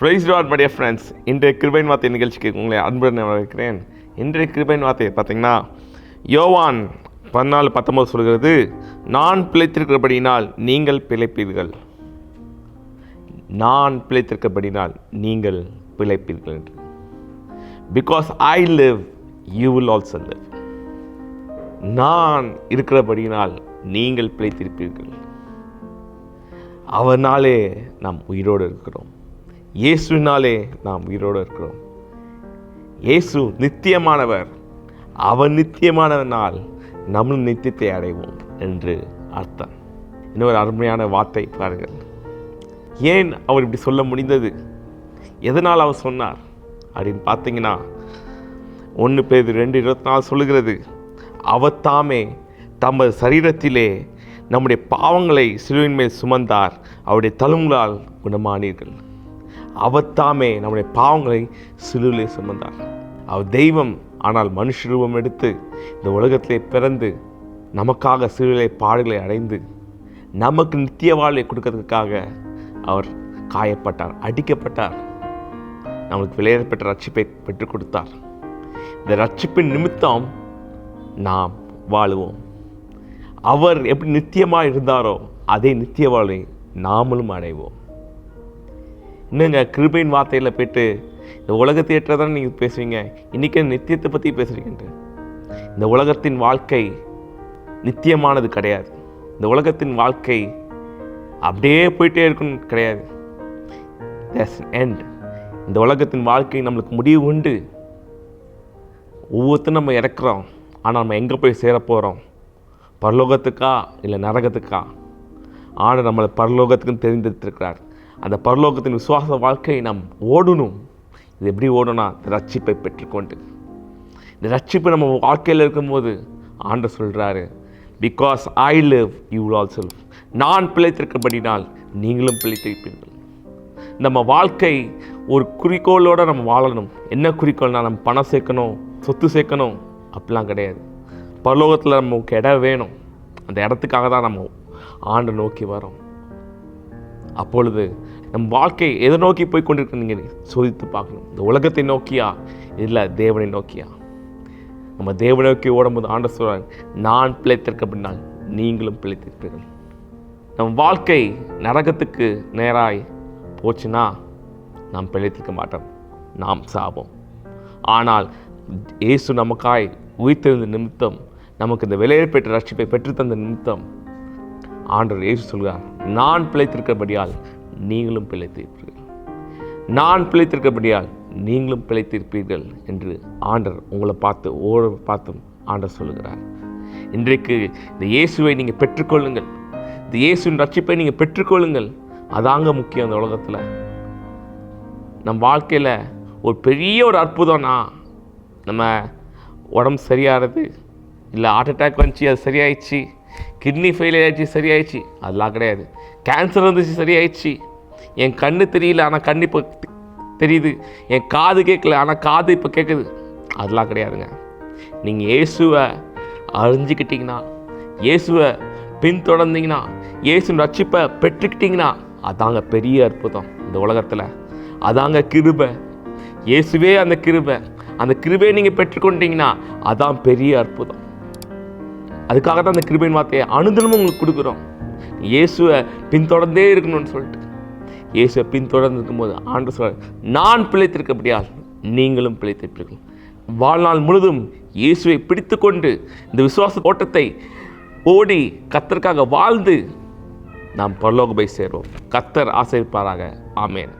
Price dot மடிய friends இன்றைய கிருபைன் வார்த்தை நிகழ்ச்சிக்கு உங்களை அன்புடன் வரவேற்கிறேன். இன்றைய கிருபைன் வார்த்தை பார்த்தீங்கன்னா யோவான் பதினாலு பத்தொம்பது சொல்கிறது நான் பிழைத்திருக்கிறபடியினால் நீங்கள் பிழைப்பீர்கள். நான் பிழைத்திருக்கிறபடினால் நீங்கள் பிழைப்பீர்கள் என்று. Because I live you will also live நான் இருக்கிறபடியினால் நீங்கள் பிழைத்திருப்பீர்கள். அவனாலே நாம் உயிரோடு இருக்கிறோம். இயேசுவினாலே நாம் உயிரோடு இருக்கிறோம். இயேசு நித்தியமானவர். அவன் நித்தியமானவனால் நம்மளும் நித்தியத்தை அடைவோம் என்று அர்த்தம். இன்னொரு அருமையான வார்த்தை பாருங்கள். ஏன் அவர் இப்படி சொல்ல முடிந்தது? எதனால் அவர் சொன்னார்? அப்படின்னு பார்த்தீங்கன்னா ஒன்று பேர் ரெண்டு இருபத்தி நாலு சொல்லுகிறது அவர் தாமே தமது சரீரத்திலே நம்முடைய பாவங்களை சிலுவின் மேல் சுமந்தார் அவருடைய தழும்புகளால் குணமானீர்கள். அவர் தாமே நம்முடைய பாவங்களை சிலுவிலே சுமந்தார். அவர் தெய்வம் ஆனால் மனுஷ ரூபம் எடுத்து இந்த உலகத்திலே பிறந்து நமக்காக சிலுவிலே பாடுகளை அடைந்து நமக்கு நித்திய வாழ்வை கொடுக்கறதுக்காக அவர் காயப்பட்டார் அடிக்கப்பட்டார். நம்மளுக்கு விளையாடப்பட்ட ரட்சிப்பை பெற்றுக் கொடுத்தார். இந்த ரட்சிப்பின் நிமித்தம் நாம் வாழுவோம். அவர் எப்படி நித்தியமாக இருந்தாரோ அதே நித்திய வாழ்வை நாமளும் அடைவோம். இன்னுங்க கிருபையின் வார்த்தையில் போயிட்டு இந்த உலகத்தை ஏற்றதான நீங்கள் பேசுவீங்க? இன்றைக்கி நித்தியத்தை பற்றி பேசுகிறீங்க இந்த உலகத்தின் வாழ்க்கை நித்தியமானது கிடையாது. இந்த உலகத்தின் வாழ்க்கை அப்படியே போயிட்டே இருக்குன்னு கிடையாது. எண்ட் இந்த உலகத்தின் வாழ்க்கை நம்மளுக்கு முடிவு உண்டு. ஒவ்வொருத்தரும் நம்ம இறக்குறோம். ஆனால் நம்ம எங்கே போய் சேர போகிறோம் பரலோகத்துக்கா இல்லை நரகத்துக்கா? ஆனால் நம்மளை பரலோகத்துக்குன்னு தெரிந்தெடுத்திருக்கிறார். அந்த பரலோகத்தின் விசுவாச வாழ்க்கையை நாம் ஓடணும். இது எப்படி ஓடணும்னா ரட்சிப்பை பெற்றுக்கொண்டு. இந்த ரட்சிப்பு நம்ம வாழ்க்கையில் இருக்கும்போது ஆண்டு சொல்கிறாரு because I live you also நான் பிழைத்திருக்கபடினால் நீங்களும் பிழைத்திருப்பீர்கள். நம்ம வாழ்க்கை ஒரு குறிக்கோளோடு நம்ம வாழணும். என்ன குறிக்கோள்னா நம்ம பணம் சேர்க்கணும் சொத்து சேர்க்கணும் அப்படிலாம் கிடையாது. பரலோகத்தில் நமக்கு இடம் வேணும். அந்த இடத்துக்காக தான் நம்ம ஆண்டு நோக்கி வரோம். அப்பொழுது நம் வாழ்க்கை எதை நோக்கி போய் கொண்டிருக்க நீங்கள் சோதித்து பார்க்கணும். இந்த உலகத்தை நோக்கியா? இல்லை தேவனை நோக்கியா? நம்ம தேவனை நோக்கி ஓடும்போது ஆண்ட சொல்கிறாங்க நான் பிழைத்திருக்க பின்னால் நீங்களும் பிழைத்திருப்பீர்கள். நம் வாழ்க்கை நரகத்துக்கு நேராய் போச்சுன்னா நாம் பிழைத்திருக்க மாட்டோம். நாம் சாபம் ஆனால் இயேசு நமக்காய் உயிர்த்தெழுந்த நிமித்தம் நமக்கு இந்த விலையை பெற்ற ரட்சிப்பை பெற்றுத்தந்த நிமித்தம் ஆண்டவர் இயேசு சொல்கிறார் நான் பிழைத்திருக்கிறபடியால் நீங்களும் பிழைத்திருப்பீர்கள். நான் பிழைத்திருக்கிறபடியால் நீங்களும் பிழைத்திருப்பீர்கள் என்று ஆண்டர் உங்களை பார்த்து ஓட பார்த்தும் ஆண்டர் சொல்லுகிறார். இன்றைக்கு இந்த இயேசுவை நீங்கள் பெற்றுக்கொள்ளுங்கள். இந்த இயேசுவின் ரட்சிப்பை நீங்கள் பெற்றுக்கொள்ளுங்கள். அதாங்க முக்கியம் அந்த உலகத்தில். நம் வாழ்க்கையில் ஒரு பெரிய ஒரு அற்புதம்னா நம்ம உடம்பு சரியாகிறது இல்லை ஹார்ட் அட்டாக் வந்துச்சு அது சரியாயிடுச்சு கிட்னி ஃபெயிலியர் ஆகிடுச்சு சரியாயிடுச்சு. அதெல்லாம் கிடையாது. கேன்சர் வந்துச்சு சரியாயிடுச்சு. என் கண்ணு தெரியல ஆனால் கண் இப்போ தெரியுது. என் காது கேட்கல ஆனால் காது இப்போ கேட்குது. அதெல்லாம் கிடையாதுங்க. நீங்கள் இயேசுவை அறிஞ்சிக்கிட்டிங்கன்னா இயேசுவை பின்தொடர்ந்தீங்கன்னா இயேசு ரட்சிப்பை பெற்றுக்கிட்டிங்கன்னா அதாங்க பெரிய அற்புதம் இந்த உலகத்தில். அதாங்க கிருபை. இயேசுவே அந்த கிருபை. அந்த கிருபையை நீங்கள் பெற்றுக்கொண்டீங்கன்னா அதான் பெரிய அற்புதம். அதுக்காக தான் அந்த கிருபையின் வார்த்தையை அனுதினமும் உங்களுக்கு கொடுக்குறோம். இயேசுவை பின்தொடர்ந்தே இருக்கணும்னு சொல்லிட்டு. இயேசுவை பின்தொடர்ந்து இருக்கும்போது ஆண்டு சொல்ற நான் பிழைத்திருக்கப்படியால் நீங்களும் பிழைத்திருப்பீர்கள். வாழ்நாள் முழுதும் இயேசுவை பிடித்து கொண்டு இந்த விசுவாச ஓட்டத்தை ஓடி கத்தருக்காக வாழ்ந்து நாம் பரலோக போய் சேர்வோம். கத்தர் ஆசிரிப்பாராக ஆமேன்.